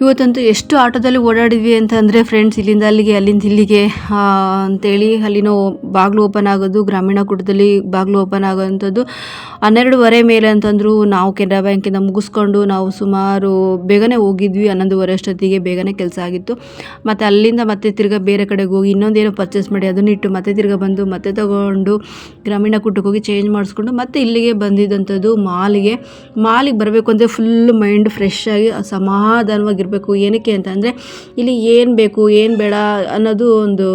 ಇವತ್ತಂತೂ ಎಷ್ಟು ಆಟೋದಲ್ಲಿ ಓಡಾಡಿದ್ವಿ ಅಂತಂದರೆ ಫ್ರೆಂಡ್ಸ್ ಇಲ್ಲಿಂದ ಅಲ್ಲಿಗೆ, ಅಲ್ಲಿಂದ ಇಲ್ಲಿಗೆ ಅಂತೇಳಿ ಅಲ್ಲಿನೋ ಬಾಗಿಲು ಓಪನ್ ಆಗೋದು, ಗ್ರಾಮೀಣ ಕೂಟದಲ್ಲಿ ಬಾಗಿಲು ಓಪನ್ ಆಗೋವಂಥದ್ದು ಹನ್ನೆರಡುವರೆ ಮೇಲೆ ಅಂತಂದ್ರು ನಾವು ಕೆನರಾ ಬ್ಯಾಂಕಿಂದ ಮುಗಿಸ್ಕೊಂಡು ನಾವು ಸುಮಾರು ಬೇಗನೆ ಹೋಗಿದ್ವಿ ಹನ್ನೊಂದುವರೆ ಅಷ್ಟೊತ್ತಿಗೆ ಬೇಗನೆ ಕೆಲಸ ಆಗಿತ್ತು. ಮತ್ತು ಅಲ್ಲಿಂದ ಮತ್ತೆ ತಿರ್ಗಾ ಬೇರೆ ಕಡೆಗೆ ಹೋಗಿ ಇನ್ನೊಂದೇನೋ ಪರ್ಚೇಸ್ ಮಾಡಿ, ಅದನ್ನ ಇಟ್ಟು ಮತ್ತೆ ತಿರ್ಗಾ ಬಂದು ಮತ್ತೆ ತಗೊಂಡು ಗ್ರಾಮೀಣ ಕೂಟಕ್ಕೆ ಹೋಗಿ ಚೇಂಜ್ ಮಾಡಿಸ್ಕೊಂಡು ಮತ್ತೆ ಇಲ್ಲಿಗೆ ಬಂದಿದ್ದಂಥದ್ದು ಮಾಲಿಗೆ. ಮಾಲಿಗೆ ಬರಬೇಕು ಅಂದರೆ ಫುಲ್ ಮೈಂಡ್ ಫ್ರೆಶ್ ಆಗಿ ಸಮಾಧಾನವಾಗಿರಬೇಕು ಏನಕ್ಕೆ ಅಂತಂದರೆ ಇಲ್ಲಿ ಏನು ಬೇಕು, ಏನು ಬೇಡ ಅನ್ನೋದು ಒಂದು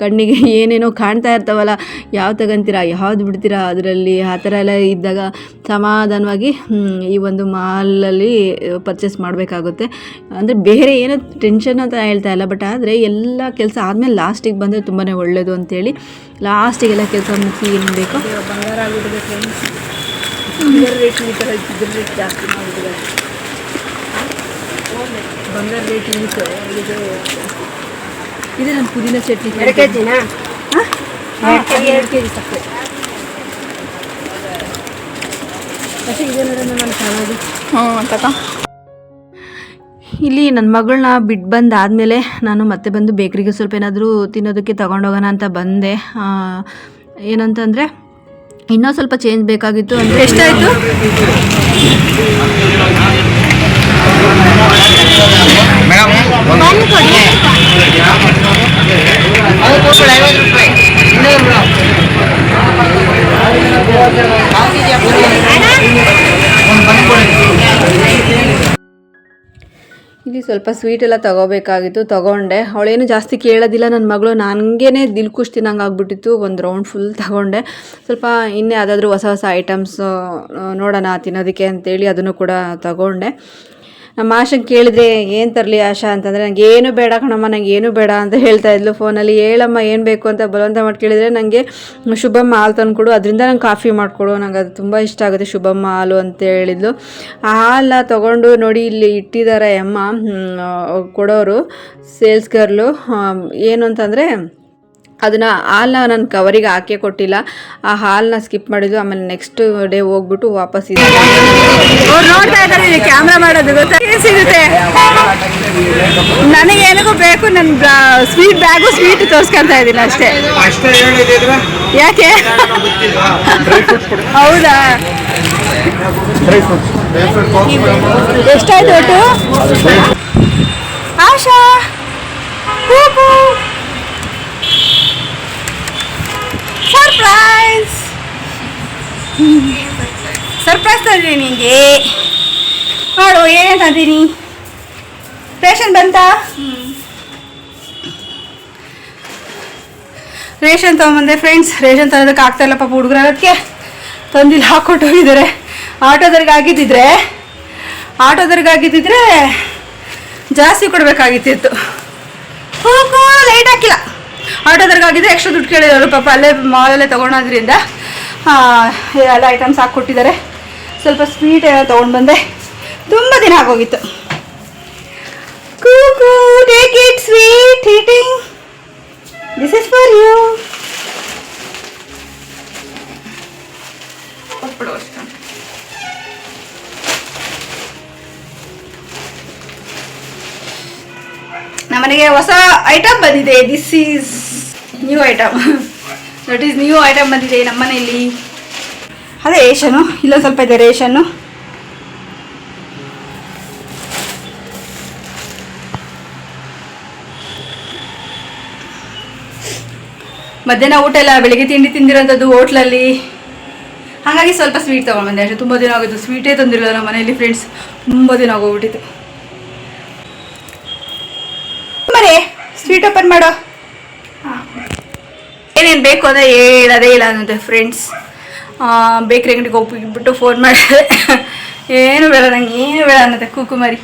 ಕಣ್ಣಿಗೆ ಏನೇನೋ ಕಾಣ್ತಾ ಇರ್ತಾವಲ್ಲ, ಯಾವ ತಗೊಂತೀರಾ, ಯಾವ್ದು ಬಿಡ್ತೀರಾ ಅದರಲ್ಲಿ? ಆ ಥರ ಎಲ್ಲ ಇದ್ದಾಗ ಸಮಾಧಾನವಾಗಿ ಈ ಒಂದು ಮಾಲಲ್ಲಿ ಪರ್ಚೇಸ್ ಮಾಡಬೇಕಾಗುತ್ತೆ. ಅಂದರೆ ಬೇರೆ ಏನೋ ಟೆನ್ಷನ್ ಅಂತ ಹೇಳ್ತಾ ಇಲ್ಲ ಬಟ್ ಆದರೆ ಎಲ್ಲ ಕೆಲಸ ಆದಮೇಲೆ ಲಾಸ್ಟಿಗೆ ಬಂದರೆ ತುಂಬಾ ಒಳ್ಳೆಯದು ಅಂತೇಳಿ ಲಾಸ್ಟಿಗೆಲ್ಲ ಕೆಲಸ ಮುಗಿಸಿ ಏನು ಬೇಕೋ?
ಬಂಗಾರ ಆಗಿಬಿಟ್ಟಿದೆ ಫ್ರೆಂಡ್ಸ್ ಈ ಥರ ಜಾಸ್ತಿ ಬಂಗಾರ ರೇಟ್ ಇದು ಇದು ನಮ್ಮ ಪುದೀನ ಚಟ್ನಿ ಎರಡು ಕೆ ಜಿನಾ ಎರಡು ಕೆ ಜಿ ಸಕ್ಕರೆ ಮತ್ತೆ ಇದೇನಾರ ನಾನು ಚೆನ್ನಾಗಿ
ಹ್ಞೂ ತಕ
ಇಲ್ಲಿ ನನ್ನ ಮಗಳನ್ನ ಬಿಟ್ಟು ಬಂದಾದಮೇಲೆ ನಾನು ಮತ್ತೆ ಬಂದು ಬೇಕ್ರಿಗೆ ಸ್ವಲ್ಪ ಏನಾದರೂ ತಿನ್ನೋದಕ್ಕೆ ತೊಗೊಂಡೋಗೋಣ ಅಂತ ಬಂದೆ. ಏನಂತಂದರೆ ಇನ್ನೂ ಸ್ವಲ್ಪ ಚೇಂಜ್ ಬೇಕಾಗಿತ್ತು ಅಂದರೆ
ಎಷ್ಟಾಯಿತು?
ಇಲ್ಲಿ ಸ್ವಲ್ಪ ಸ್ವೀಟ್ ಎಲ್ಲ ತಗೋಬೇಕಾಗಿತ್ತು ತಗೊಂಡೆ. ಅವಳೇನು ಜಾಸ್ತಿ ಕೇಳೋದಿಲ್ಲ ನನ್ನ ಮಗಳು ನನಗೇನೆ ದಿಲ್ ಖುಷ್ ತಿನ್ನಂಗೆ ಆಗ್ಬಿಟ್ಟಿತ್ತು ಒಂದು ರೌಂಡ್ ಫುಲ್ ತಗೊಂಡೆ. ಸ್ವಲ್ಪ ಇನ್ನೇ ಯಾವುದಾದ್ರೂ ಹೊಸ ಹೊಸ ಐಟಮ್ಸ್ ನೋಡೋಣ ತಿನ್ನೋದಕ್ಕೆ ಅಂತೇಳಿ ಅದನ್ನು ಕೂಡ ತಗೊಂಡೆ. ನಮ್ಮ ಆಶಂಗೆ ಕೇಳಿದ್ರೆ ಏನು ತರಲಿ ಆಶಾ ಅಂತಂದರೆ ನನಗೆ ಏನು ಬೇಡ ಕಣಮ್ಮ, ನಂಗೆ ಏನು ಬೇಡ ಅಂತ ಹೇಳ್ತಾ ಇದ್ಲು ಫೋನಲ್ಲಿ. ಹೇಳಮ್ಮ, ಏನು ಬೇಕು ಅಂತ ಬಲವಂತ ಮಾಡಿ ಕೇಳಿದರೆ ನನಗೆ ಶುಭಮ್ಮ ಹಾಲು ತಂದುಕೊಡು, ಅದರಿಂದ ನಂಗೆ ಕಾಫಿ ಮಾಡಿಕೊಡು, ನಂಗೆ ಅದು ತುಂಬ ಇಷ್ಟ ಆಗುತ್ತೆ ಶುಭಮ್ಮ ಹಾಲು ಅಂತ ಹೇಳಿದ್ಲು. ಆ ಹಾಲ ತೊಗೊಂಡು ನೋಡಿ ಇಲ್ಲಿ ಇಟ್ಟಿದ್ದಾರೆ ಅಮ್ಮ ಕೊಡೋರು, ಸೇಲ್ಸ್ ಗರ್ಲು ಏನು ಅಂತಂದರೆ ಅದನ್ನು ಹಾಲನ್ನ ನಾನು ಕವರಿಗೆ ಹಾಕಿ ಕೊಟ್ಟಿಲ್ಲ. ಆ ಹಾಲನ್ನ ಸ್ಕಿಪ್ ಮಾಡಿದ್ದು ಆಮೇಲೆ ನೆಕ್ಸ್ಟ್ ಡೇ ಹೋಗ್ಬಿಟ್ಟು ವಾಪಸ್
ನೋಡ್ತಾ ಇದ್ದಾರೆ ಕ್ಯಾಮ್ರಾ ಮಾಡೋದು ಸಿಗುತ್ತೆ? ನನಗೆ ಏನಕ್ಕೂ ಬೇಕು ನನ್ನ ಸ್ವೀಟ್ ಬ್ಯಾಗು ಸ್ವೀಟ್ ತೋರಿಸ್ಕೊತಾ ಇದ್ದೀನಿ ಅಷ್ಟೇ. ಯಾಕೆ? ಹೌದಾ? ಎಷ್ಟಾಯ್ತು ಒಟ್ಟು? ಆಶಾ ಕೂಗು ಸರ್ಪ್ರೈಸ್ ಸರ್ಪ್ರೈಸ್ ತಂದಿದ್ದೀನಿ ನಿಮಗೆ ನೋಡು, ಏನೇನು ತಂದೀನಿ ರೇಷನ್ ಬಂತಾ? ರೇಷನ್ ತೊಗೊಂಬಂದೆ ಫ್ರೆಂಡ್ಸ್ ರೇಷನ್ ತರೋದಕ್ಕೆ ಆಗ್ತಾ ಇಲ್ಲ ಪಾಪ ಹುಡುಗರು. ಅದಕ್ಕೆ ತಂದಿಲ್ಲ, ಹಾಕ್ಕೊಟ್ಟು ಹೋಗಿದ್ದಾರೆ. ಆಟೋದವ್ರಿಗೆ ಆಗಿದ್ದಿದ್ರೆ ಆಟೋದವ್ರಿಗೆ ಆಗಿದ್ದಿದ್ರೆ ಜಾಸ್ತಿ ಕೊಡಬೇಕಾಗಿತ್ತಿತ್ತು ಹೋಗೋ ಲೈಟ್ ಹಾಕಿಲ್ಲ. ಆಟೋದವ್ರಿಗೆ ಆಗಿದ್ರೆ ಎಕ್ಸ್ಟ್ರಾ ದುಡ್ಡು ಕೇಳಿದವರು ಪಾಪ ಅಲ್ಲೇ ಮಾಲಲ್ಲೇ ತೊಗೊಳೋದ್ರಿಂದ ಎಲ್ಲ ಐಟಮ್ಸ್ ಹಾಕ್ಕೊಟ್ಟಿದ್ದಾರೆ. ಸ್ವಲ್ಪ ಸ್ವೀಟ್ ಏನೋ ತೊಗೊಂಡು ಬಂದೆ. ತುಂಬ ದಿನ ಆಗೋಗಿತ್ತು. Cook it sweet heating this is for you ನಮ್ಮನೆಗೆ ಹೊಸ ಐಟಮ್ ಬಂದಿದೆ. This is new item that is new item ಬಂದಿದೆ ನಮ್ಮನೆಯಲ್ಲಿ. ಅದೇ ರೇಷನು. ಇಲ್ಲೊಂದು ಸ್ವಲ್ಪ ಇದೆ ರೇಷನ್ನು
ಮಧ್ಯಾಹ್ನ ಊಟ ಎಲ್ಲ ಬೆಳಿಗ್ಗೆ ತಿಂಡಿ ತಿಂದಿರೋಂಥದ್ದು ಹೋಟ್ಲಲ್ಲಿ. ಹಾಗಾಗಿ ಸ್ವಲ್ಪ ಸ್ವೀಟ್ ತೊಗೊಂಡ್ಬಂದೆ. ಅಷ್ಟೇ, ತುಂಬ ದಿನ ಆಗೋದು ಸ್ವೀಟೇ ತಂದಿರಲ್ಲ ನಮ್ಮ ಮನೆಯಲ್ಲಿ ಫ್ರೆಂಡ್ಸ್ ತುಂಬ ದಿನ ಆಗೋಗ್ಬಿಟ್ಟಿತ್ತು. ಸ್ವೀಟ್ ಓಪನ್ ಮಾಡೋ. ಏನೇನು ಬೇಕು ಅಂದರೆ ಹೇಳೋದೇ ಇಲ್ಲ ಅನ್ನೋದು ಫ್ರೆಂಡ್ಸ್ ಬೇಕ್ರಿ ಅಂಗಡಿಗೆ ಹೋಗ್ಬಿಟ್ಟು ಫೋನ್ ಮಾಡಿದೆ. ಏನು ಬೇಡ ನಂಗೆ ಏನು ಬೇಡ ಅನ್ನತ್ತೆ ಕುಕುಮರಿ.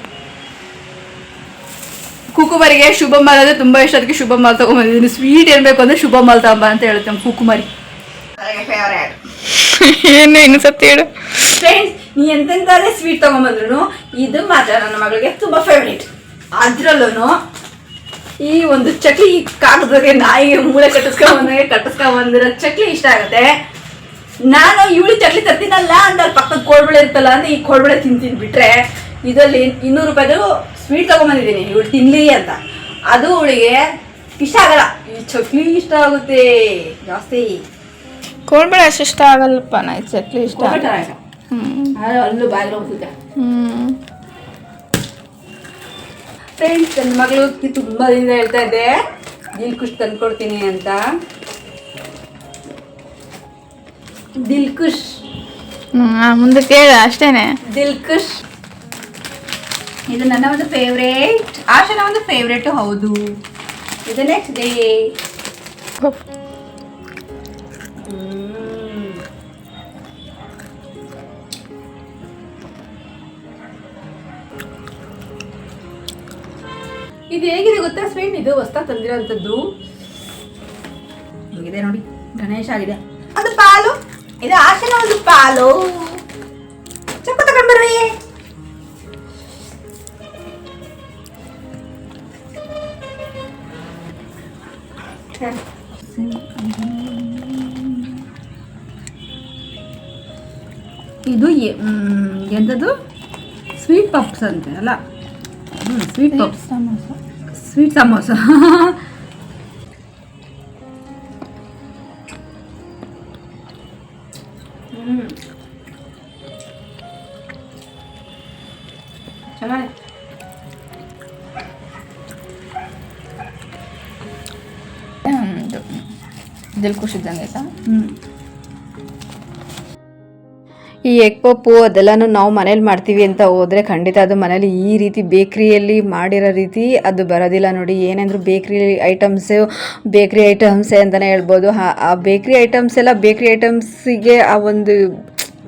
ಕುಕುಮರಿಗೆ ಶುಭ ಮಾಲ್ ಅಂದರೆ ತುಂಬ ಇಷ್ಟ ಅದಕ್ಕೆ ಶುಭ ಮಾಲ್ ತೊಗೊಂಬಂದಿದ್ದೀನಿ. ಸ್ವೀಟ್ ಏನು ಬೇಕು ಅಂದರೆ ಶುಭ ಮಾಲ್ ತಗೊಂಬ ಅಂತ ಹೇಳುತ್ತೆ ನಮ್ಮ ಕುಕುಮಾರಿ.
ಏನು ಇನ್ನು ಸತ್ಯ ಹೇಳು?
ಫ್ರೆಂಡ್ಸ್ ನೀ ಎಂತೆಂತಾದ್ರೆ ಸ್ವೀಟ್ ತೊಗೊಂಬಂದ್ರು ಇದು ಮಾತ್ರ ನನ್ನ ಮಗಳಿಗೆ ತುಂಬ ಫೇವ್ರೇಟ್ ಅದ್ರಲ್ಲೂ ಈ ಒಂದು ಚಕ್ಲಿ ಕಾಗದಕ್ಕೆ ನಾಯಿಗೆ ಮೂಳೆ ಕಟ್ಟಿಸ್ಕೊಂಬಂದಾಗೆ ಕಟ್ಟಿಸ್ಕೊಂಬಂದಿರೋ ಚಕ್ಲಿ ಇಷ್ಟ ಆಗುತ್ತೆ. ನಾನು ಇವಳಿ ಚಕ್ಲಿ ತರ್ತೀನಲ್ಲ ಅಂತ ಪಕ್ಕದ ಕೋಡ್ಬಳೆ ಇರ್ತಲ್ಲ ಅಂದ್ರೆ ಈ ಕೋಡ್ಬಳೆ ತಿಂತೀನಿ ಬಿಟ್ರೆ ಇದರಲ್ಲಿ ಇನ್ನೂರು ರೂಪಾಯಿದು ಸ್ವೀಟ್ ತಗೊಂಬಂದಿದ್ದೀನಿ ಇವಳು ತಿನ್ಲಿ ಅಂತ. ಅದು ಅವಳಿಗೆ ಇಷ್ಟ ಆಗಲ್ಲ. ಈ ಚಕ್ಲಿ ಇಷ್ಟ ಆಗುತ್ತೆ. ಜಾಸ್ತಿ.
ಕೋಳ್ಬೇಳೆ ಅಷ್ಟು ಇಷ್ಟ ಆಗಲ್ಲಪ್ಪ ನಾ ಚಕ್ಲಿ ಇಷ್ಟ
ಅಲ್ಲೂ ಬಾಗಿಲು ಹೋಗ್ತಿದ್ದೆ
ಹ್ಮ್.
ಫ್ರೆಂಡ್ಸ್ ನನ್ನ ಮಗಳು ತುಂಬಾ ದಿನ ಹೇಳ್ತಾ ಇದ್ದೆ ದಿಲ್ ಖುಷ್ ತಂದ್ಕೊಡ್ತೀನಿ ಅಂತ. ದಿಲ್ ಖುಷ್
ಮುಂದೆ ಕೇಳ ಅಷ್ಟೇನೆ.
ದಿಲ್ ಖುಷ್ ಇದು ನನ್ನ ಒಂದು ಫೇವ್ರೇಟ್ ಆಶನ ಒಂದು ಫೇವ್ರೇಟ್ ಹೌದು. ಇದು ನೆಕ್ಸ್ಟ್ ಡೇ ಇದು ಹೇಗಿದೆ ಗೊತ್ತಾ ಸ್ವೀಟ್ ಇದು ಹೊಸ್ತಾ ತಂದಿರೋಂಥದ್ದು. ಹೋಗಿದೆ ನೋಡಿ ಗಣೇಶ ಆಗಿದೆ. ಅದು ಪಾಲು? ಇದು ಆಶನ ಒಂದು ಪಾಲು. ಚಪ್ಪ ತಗೊಂಡ್ಬರ್ರಿ ಇದು ಎಂಥದ್ದು? ಸ್ವೀಟ್ ಪಪ್ಸ್ ಅಂತೆ ಅಲ್ಲ? Sweet samosa sweet samosa. ಚೆನ್ನಾಗಿ
ದಿಲ್ ಖುಷಿ ಇದ್ದಂಗೆ ಆಯ್ತಾ
ಹ್ಮ್
ಈ ಎಗ್ ಪಪ್ಪು ಅದೆಲ್ಲನೂ ನಾವು ಮನೇಲಿ ಮಾಡ್ತೀವಿ ಅಂತ ಹೋದರೆ ಖಂಡಿತ ಅದು ಮನೇಲಿ ಈ ರೀತಿ ಬೇಕ್ರಿಯಲ್ಲಿ ಮಾಡಿರೋ ರೀತಿ ಅದು ಬರೋದಿಲ್ಲ ನೋಡಿ. ಏನಂದ್ರು ಬೇಕ್ರಿ ಐಟಮ್ಸು, ಬೇಕ್ರಿ ಐಟಮ್ಸೇ ಅಂತಲೇ ಹೇಳ್ಬೋದು. ಆ ಬೇಕ್ರಿ ಐಟಮ್ಸ್ ಎಲ್ಲ ಬೇಕ್ರಿ ಐಟಮ್ಸಿಗೆ ಆ ಒಂದು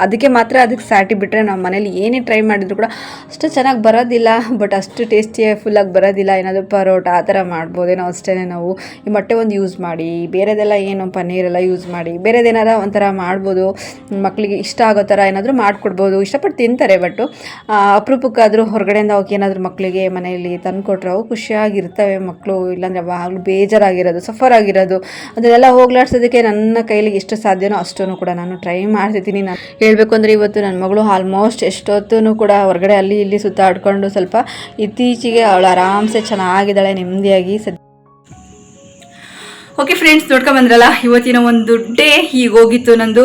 ಅದಕ್ಕೆ ಮಾತ್ರ ಅದಕ್ಕೆ ಸಾಟಿ ಬಿಟ್ಟರೆ ನಾವು ಮನೇಲಿ ಏನೇ ಟ್ರೈ ಮಾಡಿದ್ರು ಕೂಡ ಅಷ್ಟು ಚೆನ್ನಾಗಿ ಬರೋದಿಲ್ಲ ಬಟ್ ಅಷ್ಟು ಟೇಸ್ಟಿಯಾಗಿ ಫುಲ್ಲಾಗಿ ಬರೋದಿಲ್ಲ. ಏನಾದರೂ ಪರೋಟ ಆ ಥರ ಮಾಡ್ಬೋದೇನೋ ಅಷ್ಟೇ ನಾವು ಈ ಮೊಟ್ಟೆ ಒಂದು ಯೂಸ್ ಮಾಡಿ, ಬೇರೆದೆಲ್ಲ ಏನು ಪನ್ನೀರೆಲ್ಲ ಯೂಸ್ ಮಾಡಿ, ಬೇರೆದೇನಾರ ಒಂಥರ ಮಾಡ್ಬೋದು. ಮಕ್ಕಳಿಗೆ ಇಷ್ಟ ಆಗೋ ಥರ ಏನಾದರೂ ಮಾಡಿಕೊಡ್ಬೋದು. ಇಷ್ಟಪಟ್ಟು ತಿಂತಾರೆ ಬಟ್ ಅಪರೂಪಕ್ಕಾದರೂ ಹೊರಗಡೆಯಿಂದ ಅವಕ್ಕೆ ಏನಾದರೂ ಮಕ್ಕಳಿಗೆ ಮನೆಯಲ್ಲಿ ತಂದುಕೊಟ್ರೆ ಅವು ಖುಷಿಯಾಗಿರ್ತವೆ ಮಕ್ಕಳು ಇಲ್ಲಾಂದರೆ ಯಾವಾಗಲೂ ಬೇಜಾರಾಗಿರೋದು ಸಫರ್ ಆಗಿರೋದು. ಅದನ್ನೆಲ್ಲ ಹೋಗ್ಲಾಡ್ಸೋದಕ್ಕೆ ನನ್ನ ಕೈಲಿ ಎಷ್ಟು ಸಾಧ್ಯನೋ ಅಷ್ಟೂ ಕೂಡ ನಾನು ಟ್ರೈ ಮಾಡ್ತಿದ್ದೀನಿ. ನಾನು ಹೇಳಬೇಕು ಅಂದರೆ ಇವತ್ತು ನನ್ನ ಮಗಳು ಆಲ್ಮೋಸ್ಟ್ ಎಷ್ಟೊತ್ತೂ ಕೂಡ ಹೊರಗಡೆ ಅಲ್ಲಿ ಇಲ್ಲಿ ಸುತ್ತಾಡ್ಕೊಂಡು ಸ್ವಲ್ಪ ಇತ್ತೀಚೆಗೆ ಅವಳು ಆರಾಮ್ಸೆ ಚೆನ್ನಾಗಿದ್ದಾಳೆ, ನೆಮ್ಮದಿಯಾಗಿ ಸದ್ಯ
ಓಕೆ ಫ್ರೆಂಡ್ಸ್ ನೋಡ್ಕೊಂಬಂದ್ರಲ್ಲ ಇವತ್ತಿನ ಒಂದು ಡೇ ಈಗ ಹೋಗಿತ್ತು ನಂದು.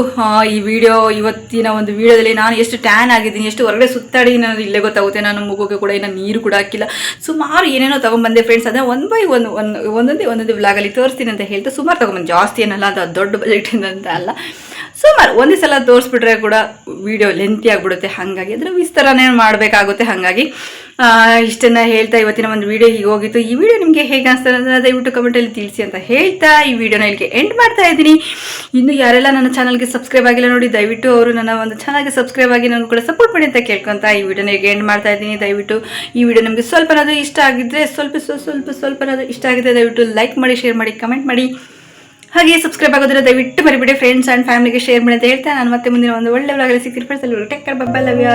ಈ ವಿಡಿಯೋ ಇವತ್ತಿನ ಒಂದು ವಿಡಿಯೋದಲ್ಲಿ ನಾನು ಎಷ್ಟು ಟ್ಯಾನ್ ಆಗಿದ್ದೀನಿ, ಎಷ್ಟು ಹೊರಗಡೆ ಸುತ್ತಾಡಿ ನಾನು ಇಲ್ಲೇ ಗೊತ್ತಾಗುತ್ತೆ. ನಾನು ಮಗುಗೆ ಕೂಡ ಇನ್ನೂ ನೀರು ಕೂಡ ಹಾಕಿಲ್ಲ. ಸುಮಾರು ಏನೇನೋ ತೊಗೊಂಬಂದೆ ಫ್ರೆಂಡ್ಸ್ ಅದನ್ನ ಒನ್ ಬೈ ಒಂದು, ಒಂದೊಂದೇ ಒಂದೊಂದೇ ವ್ಲಾಗಲ್ಲಿ ತೋರಿಸ್ತೀನಿ ಅಂತ ಹೇಳ್ತಾ ಸುಮಾರು ತೊಗೊಂಬಂದು. ಜಾಸ್ತಿ ಏನಲ್ಲ, ಅದು ದೊಡ್ಡ ಬಜೆಟ್ ಅಂತ ಅಲ್ಲ. ಸುಮಾರು ಒಂದೇ ಸಲ ತೋರಿಸ್ಬಿಟ್ರೆ ಕೂಡ ವಿಡಿಯೋ ಲೆಂತಿ ಆಗಿಬಿಡುತ್ತೆ. ಹಾಗಾಗಿ ಅದರ ವಿಸ್ತರಣೆ ಮಾಡಬೇಕಾಗುತ್ತೆ. ಹಾಗಾಗಿ ಇಷ್ಟನ್ನ ಹೇಳ್ತಾ ಇವತ್ತಿನ ಒಂದು ವಿಡಿಯೋ ಹೀಗೆ ಹೋಗಿತ್ತು. ಈ ವಿಡಿಯೋ ನಿಮಗೆ ಹೇಗೆ ಅನಿಸ್ತಾರೆ ಅಂದರೆ ದಯವಿಟ್ಟು ಕಮೆಂಟಲ್ಲಿ ತಿಳಿಸಿ ಅಂತ ಹೇಳ್ತಾ ಈ ವಿಡಿಯೋನ ಇಲ್ಲಿಗೆ ಎಂಡ್ ಮಾಡ್ತಾ ಇದ್ದೀನಿ. ಇನ್ನು ಯಾರೆಲ್ಲ ನನ್ನ ಚಾನಲ್ಗೆ ಸಬ್ಸ್ಕ್ರೈಬ್ ಆಗಿಲ್ಲ ನೋಡಿ, ದಯವಿಟ್ಟು ಅವರು ನನ್ನ ಒಂದು ಚಾನಲ್ಗೆ ಸಬ್ಸ್ಕ್ರೈಬ್ ಆಗಿ ನಾನು ಕೂಡ ಸಪೋರ್ಟ್ ಮಾಡಿ ಅಂತ ಕೇಳ್ಕೊಂತ ಈ ವಿಡಿಯೋನ ಎಂಡ್ ಮಾಡ್ತಾ ಇದ್ದೀನಿ. ದಯವಿಟ್ಟು ಈ ವಿಡಿಯೋ ನಿಮಗೆ ಸ್ವಲ್ಪನಾದರೂ ಇಷ್ಟ ಆಗಿದ್ದರೆ ಸ್ವಲ್ಪ ಸ್ವಲ್ಪ ಸ್ವಲ್ಪ, ಸ್ವಲ್ಪನಾದರೂ ಇಷ್ಟ ಆಗಿದೆ ದಯವಿಟ್ಟು ಲೈಕ್ ಮಾಡಿ ಶೇರ್ ಮಾಡಿ ಕಮೆಂಟ್ ಮಾಡಿ. ಹಾಗೆ ಸಬ್ಸ್ಕ್ರೈಬ್ ಆಗೋದ್ರೆ ದಯವಿಟ್ಟು ಮರಿಬೇಡಿ. ಫ್ರೆಂಡ್ಸ್ ಆ್ಯಂಡ್ ಫ್ಯಾಮಿಲಿಗೆ ಶೇರ್ ಮಾಡಿ ಅಂತ ಹೇಳ್ತಾ ನಾನು ಮತ್ತೆ ಮುಂದಿನ ಒಂದು ಒಳ್ಳೆ ವ್ಲಾಗಲ್ಲಿ ಸಿಗ್ತೀನಿ. Friends Tech Bubble love you